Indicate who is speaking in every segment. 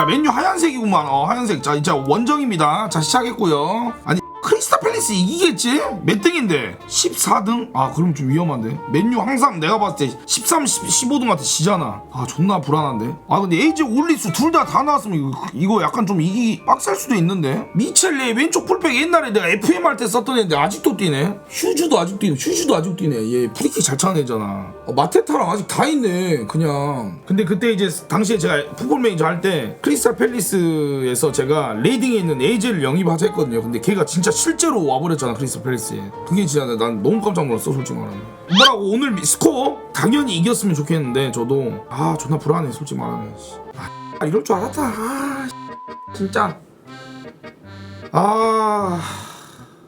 Speaker 1: 야 맨유 하얀색이구만. 어 하얀색. 자 이제 원정입니다. 자 시작했고요. 아니 크리스타 팰리스 이기겠지? 몇 등인데? 14등? 아 그럼 좀 위험한데. 맨유 항상 내가 봤을 때 13, 10, 15등한테 지잖아. 아 존나 불안한데. 아 근데 에이지 올리스 둘 다 다 나왔으면 이거, 이거 약간 좀 이기기 빡셀 수도 있는데. 미첼레 왼쪽 풀백 옛날에 내가 FM 할 때 썼던 애인데 아직도 뛰네. 휴즈도 아직 뛰네. 휴즈도 아직 뛰네. 얘 프리킥 잘 차는 애잖아 어, 마테타랑 아직 다 있네 그냥. 근데 그때 이제 당시에 제가 풋볼 매니저 할 때 크리스탈 팰리스에서 제가 레이딩에 있는 에이제를 영입하자 했거든요. 근데 걔가 진짜 실제로 와버렸잖아 크리스탈 팰리스에. 그게 진짜 난 너무 깜짝 놀랐어 솔직히 말하면. 뭐라고 오늘 미- 스코어? 당연히 이겼으면 좋겠는데 저도. 아 존나 불안해 솔직히 말하면. 아 이럴 줄 알았다. 아 진짜. 아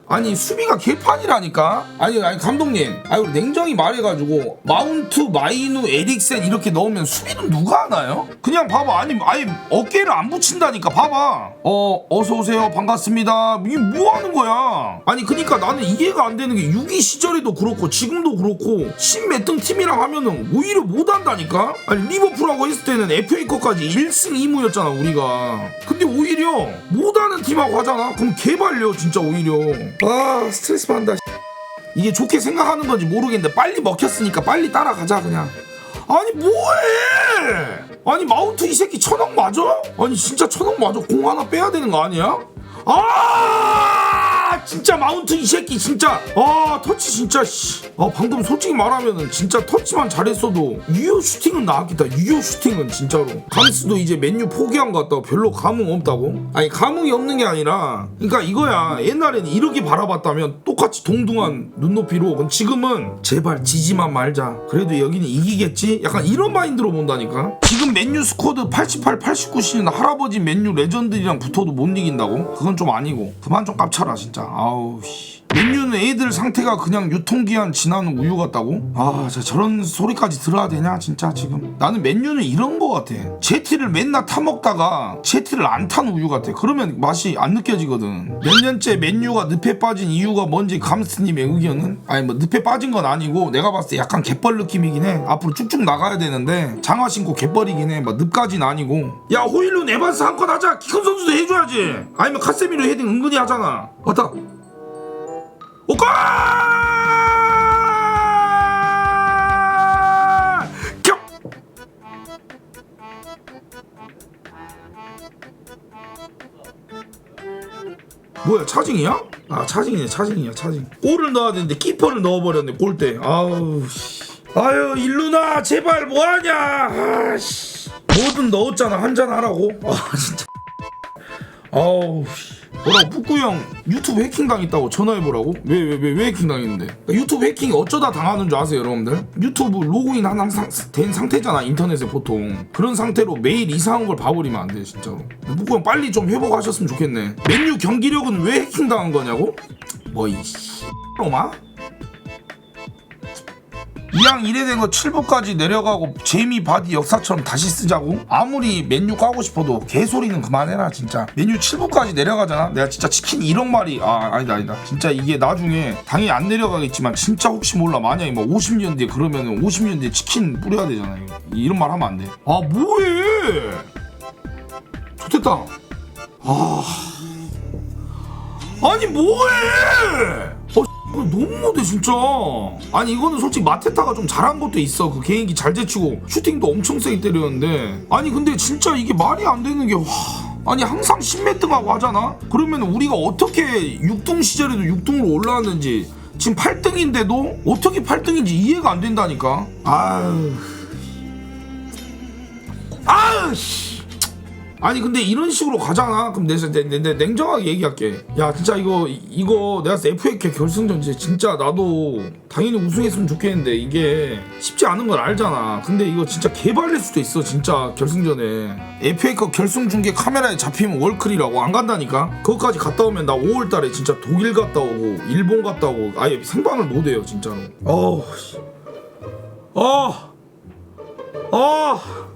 Speaker 1: 아니 수비가 개판이라니까? 아니 아니 감독님. 아니 우리 냉정히 말해가지고 마운트 마이누 에릭센 이렇게 넣으면 수비는 누가 하나요? 그냥 봐봐. 아니 아예 어깨를 안 붙인다니까. 봐봐. 어 어서 오세요. 반갑습니다. 이게 뭐 하는 거야? 아니 그니까 나는 이해가 안 되는 게 6위 시절에도 그렇고 지금도 그렇고 십몇등 팀이랑 하면은 오히려 못한다니까? 아니 리버풀하고 했을 때는 FA컵까지 1승 2무였잖아 우리가. 근데 오히려 못하는 팀하고 하잖아? 그럼 개발려 진짜 오히려 아 스트레스 받는다. 이게 좋게 생각하는 건지 모르겠는데 빨리 먹혔으니까 빨리 따라가자 그냥. 아니 뭐해? 아니 마운트 이 새끼 천억 맞아? 아니 진짜 천억 맞아? 공 하나 빼야 되는 거 아니야? 아 진짜 마운트 이 새끼 진짜. 아 터치 진짜 씨. 아 방금 솔직히 말하면은 진짜 터치만 잘했어도 유효 슈팅은 나왔겠다. 유효 슈팅은 진짜로. 감스도 이제 맨유 포기한 것 같다고 별로 감흥 없다고? 아니 감흥이 없는 게 아니라 그러니까 이거야. 옛날에는 이렇게 바라봤다면 똑같이 동등한 눈높이로. 그럼 지금은 제발 지지만 말자. 그래도 여기는 이기겠지? 약간 이런 마인드로 본다니까? 지금 맨유 스쿼드 88 89 시즌 할아버지 맨유 레전드랑 붙어도 못 이긴다고? 그건 좀 아니고. 그만 좀 깝쳐라 진짜 아우 씨 맨유는 애들 상태가 그냥 유통기한 지난 우유 같다고? 아, 저 저런 소리까지 들어야 되냐, 진짜 지금. 나는 맨유는 이런 거 같아. 제티를 맨날 타먹다가 제티를 안 탄 우유 같아. 그러면 맛이 안 느껴지거든. 몇 년째 맨유가 늪에 빠진 이유가 뭔지 감스님의 의견은? 아니, 뭐, 늪에 빠진 건 아니고 내가 봤을 때 약간 갯벌 느낌이긴 해. 앞으로 쭉쭉 나가야 되는데 장화 신고 갯벌이긴 해. 막 늪까진 아니고. 야, 호일룬 에반스 한 건 하자. 키큰 선수도 해줘야지. 아니면 카세미로 헤딩 은근히 하잖아. 왔다. 오까! 겨! 뭐야 차징이야? 아 차징이네 차징이야 차징 골을 넣어야 되는데 키퍼를 넣어버렸네 골대 아우 씨. 아유 일루나 제발 뭐하냐 아씨 뭐든 넣었잖아 한잔 하라고 아 진짜 아우 씨. 뭐라고 뿌꾸 형 유튜브 해킹 당했다고 전화해보라고? 왜 왜 왜 왜 해킹 당했는데? 그러니까 유튜브 해킹이 어쩌다 당하는 줄 아세요 여러분들? 유튜브 로그인 한 항상 된 상태잖아 인터넷에 보통 그런 상태로 매일 이상한 걸 봐버리면 안 돼 진짜로 뿌꾸 형 빨리 좀 회복하셨으면 좋겠네 맨유 경기력은 왜 해킹 당한 거냐고? 뭐이 씨로마? 이왕 이래 된 거 7부까지 내려가고 제이미 바디 역사처럼 다시 쓰자고? 아무리 맨유 까고 싶어도 개소리는 그만해라 진짜. 맨유 7부까지 내려가잖아? 내가 진짜 치킨 1억 마리 아 아니다 아니다. 진짜 이게 나중에 당연히 안 내려가겠지만 진짜 혹시 몰라. 만약에 뭐 50년 뒤에 그러면은 50년 뒤에 치킨 뿌려야 되잖아. 이거. 이런 말 하면 안돼아 뭐해? 좋됐다. 아. 아니 뭐해 너무 못해 진짜. 아니 이거는 솔직히 마테타가 좀 잘한 것도 있어. 그 개인기 잘 제치고 슈팅도 엄청 세게 때렸는데. 아니 근데 진짜 이게 말이 안 되는 게 와. 아니 항상 10몇 등하고 하잖아? 그러면 우리가 어떻게 6등 시절에도 6등으로 올라왔는지. 지금 8등인데도 어떻게 8등인지 이해가 안 된다니까. 아유. 아유 씨. 아니 근데 이런 식으로 가잖아. 그럼 내, 내, 내, 내 냉정하게 얘기할게. 야 진짜 이거 이거 내가 FA 결승전 진짜 나도 당연히 우승했으면 좋겠는데 이게 쉽지 않은 걸 알잖아. 근데 이거 진짜 개발릴 수도 있어 진짜 결승전에. FA컵 결승 중계 카메라에 잡히면 월클이라고 안 간다니까? 그것까지 갔다 오면 나 5월달에 진짜 독일 갔다 오고 일본 갔다 오고 아예 생방을 못 해요 진짜로. 어우 씨. 어. 어.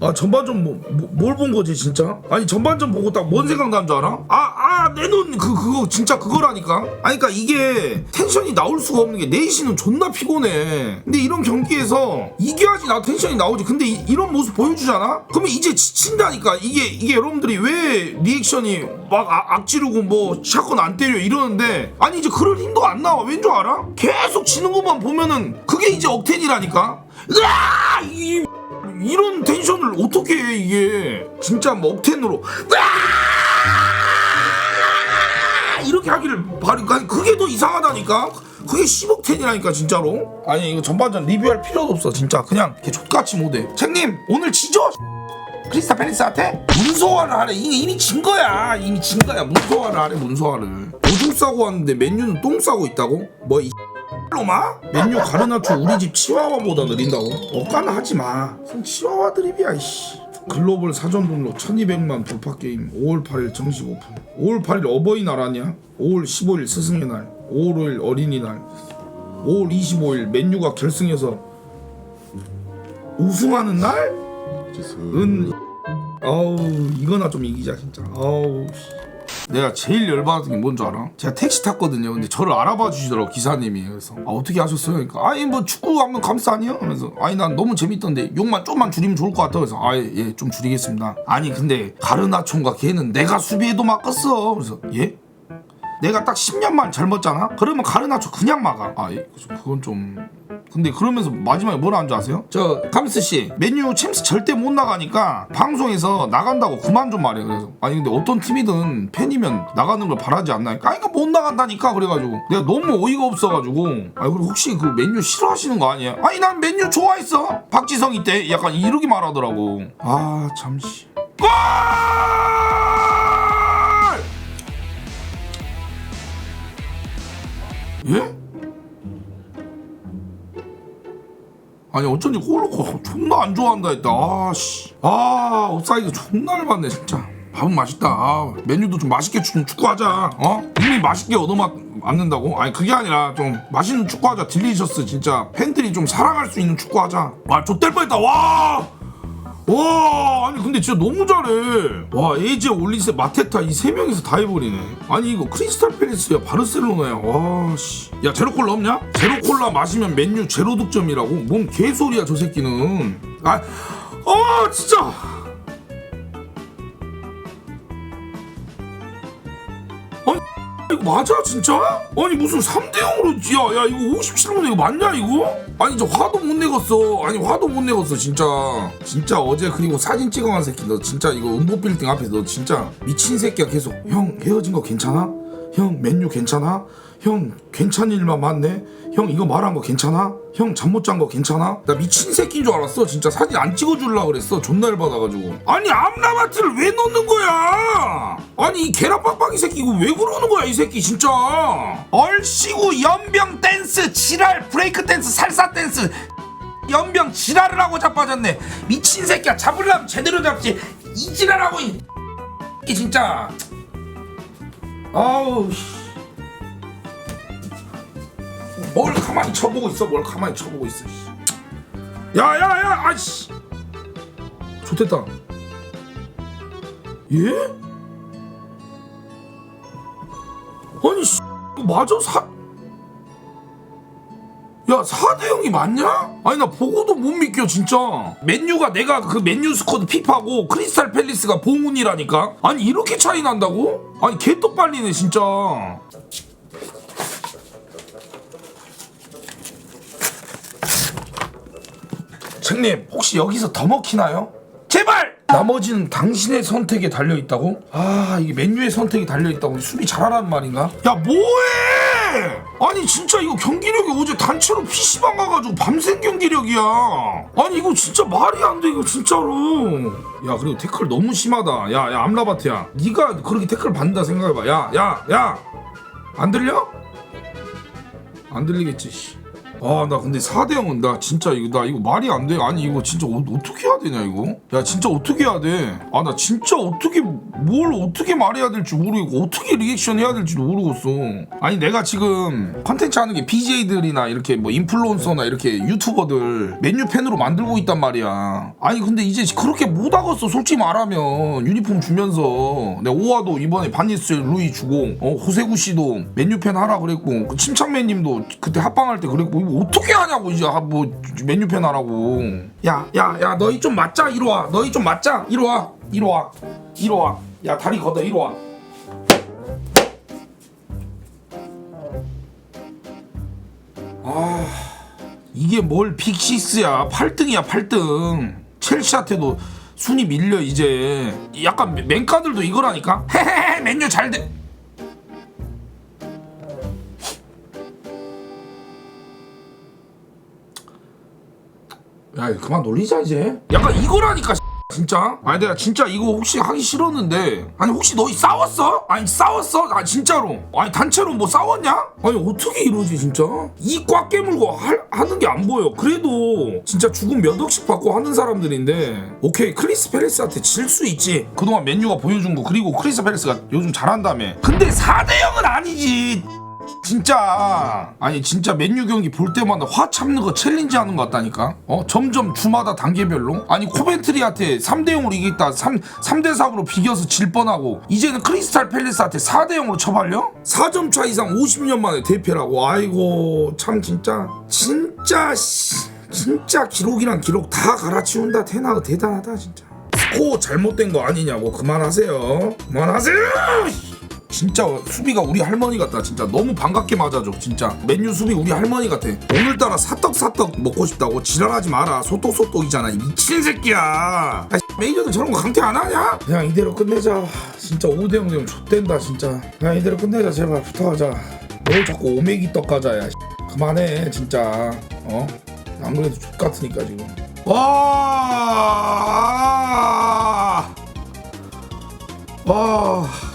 Speaker 1: 아 전반전 뭐, 뭘본 거지 진짜? 아니 전반전 보고 딱 뭔 생각 난 줄 알아? 아, 아아 내눈 그 그거 진짜 그거라니까? 아니 그러니까 이게 텐션이 나올 수가 없는 게 내신은 존나 피곤해. 근데 이런 경기에서 이겨야지 나 텐션이 나오지. 근데 이, 런 모습 보여주잖아? 그러면 이제 지친다니까. 이게 이게 여러분들이 왜 리액션이 막 아- 악지르고 뭐 샷건 안 때려 이러는데. 아니 이제 그럴 힘도 안 나와. 왠 줄 알아? 계속 지는 것만 보면은 그게 이제 억텐이라니까. 으아! 이 이런 텐션을 어떻게 해 이게? 진짜 뭐 억텐으로. 으아! 이렇게 하기를 바르니까 그게 더 이상하다니까? 그게 10억 텐이라니까 진짜로? 아니 이거 전반전 리뷰할 필요도 없어 진짜. 그냥 이렇게 족같이 못해 책님 오늘 지죠? 크리스타 팰리스한테? 문소화를 하래. 이게 이미 진 거야. 이미 진 거야 문소화를 하래 문소화를. 오줌 싸고 왔는데 맨유는 똥 싸고 있다고? 뭐이 놈아? 맨유 가르나초 우리 집 치와와보다 느린다고? 억까나 하지마 무슨 치와와 드립이야 이씨 글로벌 사전 등록 1200만 돌파 게임 5월 8일 정식 오픈 5월 8일 어버이날 아니야? 5월 15일 스승의 날 5월 5일 어린이날 5월 25일 맨유가 결승해서 우승하는 날? 은 아우 이거나 좀 이기자 진짜 아우 씨. 내가 제일 열받았던 게 뭔 줄 알아? 제가 택시 탔거든요 근데 저를 알아봐 주시더라고 기사님이 그래서 아 어떻게 하셨어요? 그러니까 아니 뭐 축구 하면 감사 아니야? 그래서 아니 난 너무 재밌던데 욕만 좀만 줄이면 좋을 것 같아 그래서 아예 좀 줄이겠습니다 아니 근데 가르나촌과 걔는 내가 수비해도 막았어 그래서 예? 내가 딱 10년만 젊었잖아? 그러면 가르나초 그냥 막아. 아, 예, 그건 좀. 근데 그러면서 마지막에 뭐라 한 줄 아세요? 저 카미스 씨, 맨유 챔스 절대 못 나가니까 방송에서 나간다고 그만 좀 말해. 그래서 아니 근데 어떤 팀이든 팬이면 나가는 걸 바라지 않나니까. 아니 그못 나간다니까 그래가지고 내가 너무 어이가 없어가지고. 아 그리고 혹시 그 맨유 싫어하시는 거 아니에요? 아니 난 맨유 좋아했어. 박지성이 때 약간 이렇게 말하더라고. 아 잠시. 골! 예? 아니 어쩐지 거 존나 안 좋아한다 했다. 아씨. 아 옵사이드 존나 열받네 진짜. 밥은 맛있다. 아, 메뉴도 좀 맛있게 좀 축구하자. 어? 이미 맛있게 얻어맞 않는다고? 아니 그게 아니라 좀 맛있는 축구하자. 딜리셔스 진짜 팬들이 좀 사랑할 수 있는 축구하자. 와 좆될 뻔했다. 와 와 아니 근데 진짜 너무 잘해. 와 에이제 올리세 마테타 이 세 명이서 다 해버리네. 아니 이거 크리스탈 팰리스야 바르셀로나야. 와씨야 제로 콜라 없냐? 제로 콜라 마시면 맨유 제로 득점이라고? 뭔 개소리야 저 새끼는. 아어 진짜 이거 맞아 진짜? 아니 무슨 3대 0으로 야야 이거 57분 이거 맞냐 이거? 아니 저 화도 못 내겠어 아니 화도 못 내겠어 진짜 진짜 어제 그리고 사진 찍어간 새끼 너 진짜 이거 음보 빌딩 앞에 너 진짜 미친 새끼야 계속 형 헤어진 거 괜찮아? 형 맨유 괜찮아? 형 괜찮은 일만 많네? 형 이거 말한 거 괜찮아? 형 잠 못 잔 거 괜찮아? 나 미친 새끼인 줄 알았어. 진짜 사진 안 찍어줄라 그랬어. 존나 열받아가지고. 아니 암라바트를 왜 넣는 거야? 아니 이 계란 빡빡이 새끼 이거 왜 그러는 거야 이 새끼 진짜? 얼씨구 연병 댄스 지랄 브레이크 댄스 살사 댄스. 연병 지랄을 하고 자빠졌네. 미친 새끼야. 잡으려면 제대로 잡지. 이 지랄하고 이 새끼 진짜 아우 씨. 뭘 가만히 쳐보고 있어? 뭘 가만히 쳐보고 있어 야야야 아씨. 좋됐다. 예? 아니 씨. 맞아 사... 야 4대 0이 맞냐? 아니 나 보고도 못 믿겨 진짜 맨유가 내가 그 맨유 스쿼드 픽하고 크리스탈 팰리스가 봉운이라니까 아니 이렇게 차이 난다고? 아니 개떡 빨리네 진짜 책님 혹시 여기서 더 먹히나요? 제발! 나머지는 당신의 선택에 달려 있다고? 아 이게 맨유의 선택이 달려 있다고 수비 잘하라는 말인가? 야 뭐해? 아니 진짜 이거 경기력이 어제 단체로 PC방 가가지고 밤샘 경기력이야. 아니 이거 진짜 말이 안 돼 이거 진짜로. 야 그리고 태클 너무 심하다. 야야 암라바트야. 네가 그렇게 태클 받는다 생각해봐. 야 야 야. 안 들려? 안 들리겠지. 씨. 아나 근데 4대 0은 나 진짜 이거 나 이거 말이 안 돼. 아니 이거 진짜 어, 어떻게 해야 되냐 이거? 야 진짜 어떻게 해야 돼? 아 나 진짜 어떻게 뭘 어떻게 말해야 될지 모르겠고 어떻게 리액션 해야 될지도 모르겠어. 아니 내가 지금 컨텐츠 하는 게 BJ들이나 이렇게 뭐 인플루언서나 이렇게 유튜버들 맨유 팬으로 만들고 있단 말이야. 아니 근데 이제 그렇게 못 하겠어. 솔직히 말하면 유니폼 주면서 내가 오화도 이번에 바니스 루이 주고 어, 호세구 씨도 맨유 팬 하라 그랬고 그 침착맨님도 그때 합방할 때 그랬고 이거 어떻게 하냐고 이제 아, 뭐 맨유 팬 하라고. 야 야 야 너희 좀 맞자 이리 와. 너희 좀 맞자 이리 와. 이리 와. 이리 와. 야 다리 걷어 이리 와. 아 이게 뭘 빅시스야 8등이야 8등 첼시한테도 순위 밀려 이제 약간 맨카들도 이거라니까 헤헤헤 맨유 잘돼 야 그만 놀리자 이제 약간 이거라니까 진짜? 아니 내가 진짜 이거 혹시 하기 싫었는데 아니 혹시 너희 싸웠어? 아니 싸웠어? 아 진짜로 아니 단체로 뭐 싸웠냐? 아니 어떻게 이러지 진짜? 이 꽉 깨물고 할- 하는 게 안 보여 그래도 진짜 죽음 몇 억씩 받고 하는 사람들인데 오케이 크리스 페레스한테 질 수 있지 그동안 맨유가 보여준 거 그리고 크리스 페레스가 요즘 잘한다며 근데 4대 0은 아니지 진짜. 아니 진짜 맨유 경기 볼 때마다 화 참는 거 챌린지 하는 것 같다니까. 어? 점점 주마다 단계별로. 아니 코벤트리한테 3대 0으로 이겼다. 3, 3대 3으로 비겨서 질 뻔하고. 이제는 크리스탈 팰리스한테 4대 0으로 쳐발려? 4점 차 이상 50년 만에 대패라고. 아이고 참 진짜. 진짜 씨. 진짜 기록이란 기록 다 갈아치운다. 테나가 대단하다 진짜. 스코어 잘못된 거 아니냐고. 그만하세요. 그만하세요 진짜 수비가 우리 할머니 같다. 진짜 너무 반갑게 맞아줘. 진짜 맨유 수비 우리 할머니 같아. 오늘따라 사떡사떡 먹고 싶다고 지랄하지 마라. 소떡소떡이잖아. 이 미친 새끼야. 아, 매니저들 저런 거 강퇴 안 하냐? 그냥 이대로 끝내자. 진짜 5대0 되면 X된다 진짜. 그냥 이대로 끝내자. 제발 부탁하자. 뭘 자꾸 오메기 떡 가자야 그만해 진짜. 어? 안 그래도 X 같으니까 지금. 와! 와.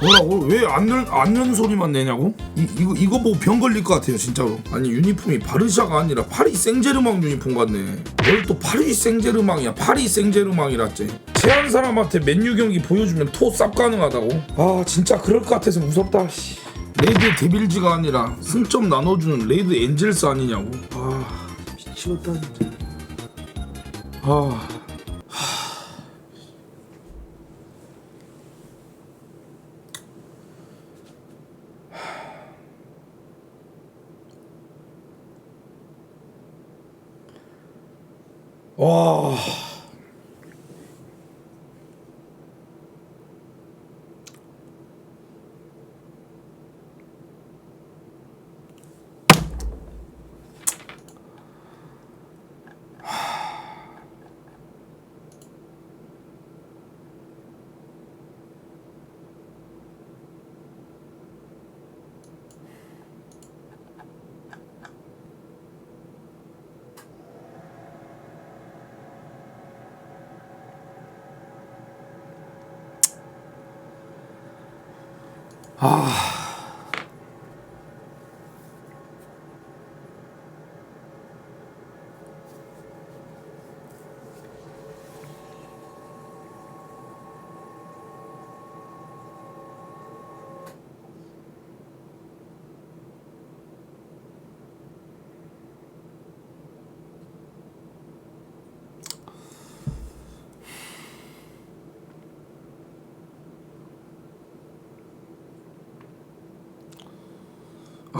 Speaker 1: 뭐라고? 왜안는 소리만 내냐고? 이, 이거 이거 보고 병 걸릴 것 같아요 진짜로. 아니 유니폼이 바르샤가 아니라 파리 생제르망 유니폼 같네. 뭘 또 파리 생제르망이야? 파리 생제르망이랐지. 제한 사람한테 맨유 경기 보여주면 토 쌉 가능하다고? 아 진짜 그럴 것 같아서 무섭다. 씨. 레드 데빌즈가 아니라 승점 나눠주는 레드 엔젤스 아니냐고? 아 미치겠다 진짜. 아. 와. 啊。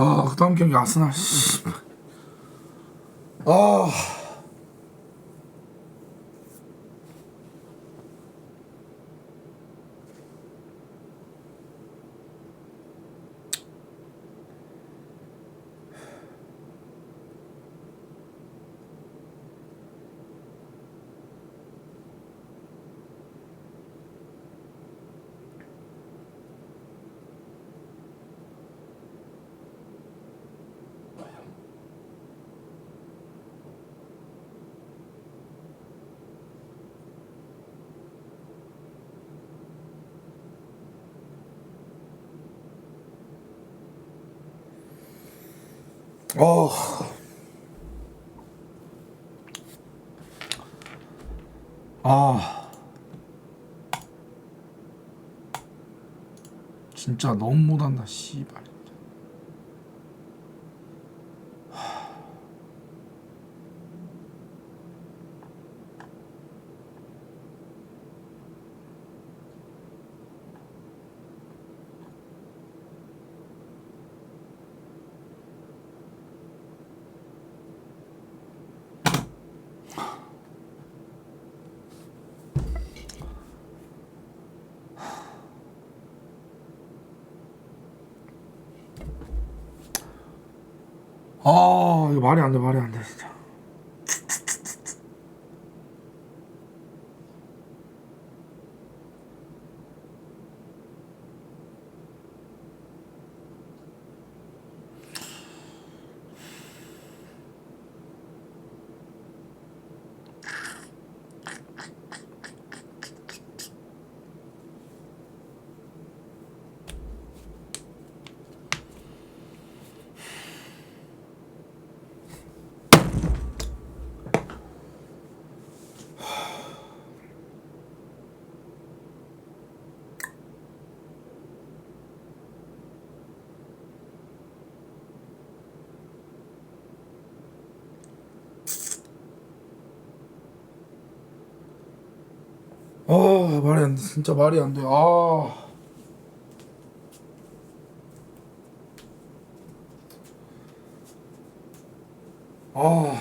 Speaker 1: 아, 그 다음 경기 아스날. 씨. 아. 어. 아. 진짜 너무 못한다, 씨발. 아 이거 말이 안 돼 말이 안 돼 진짜 아 말이 안 돼 진짜 말이 안 돼. 아. 아. 아.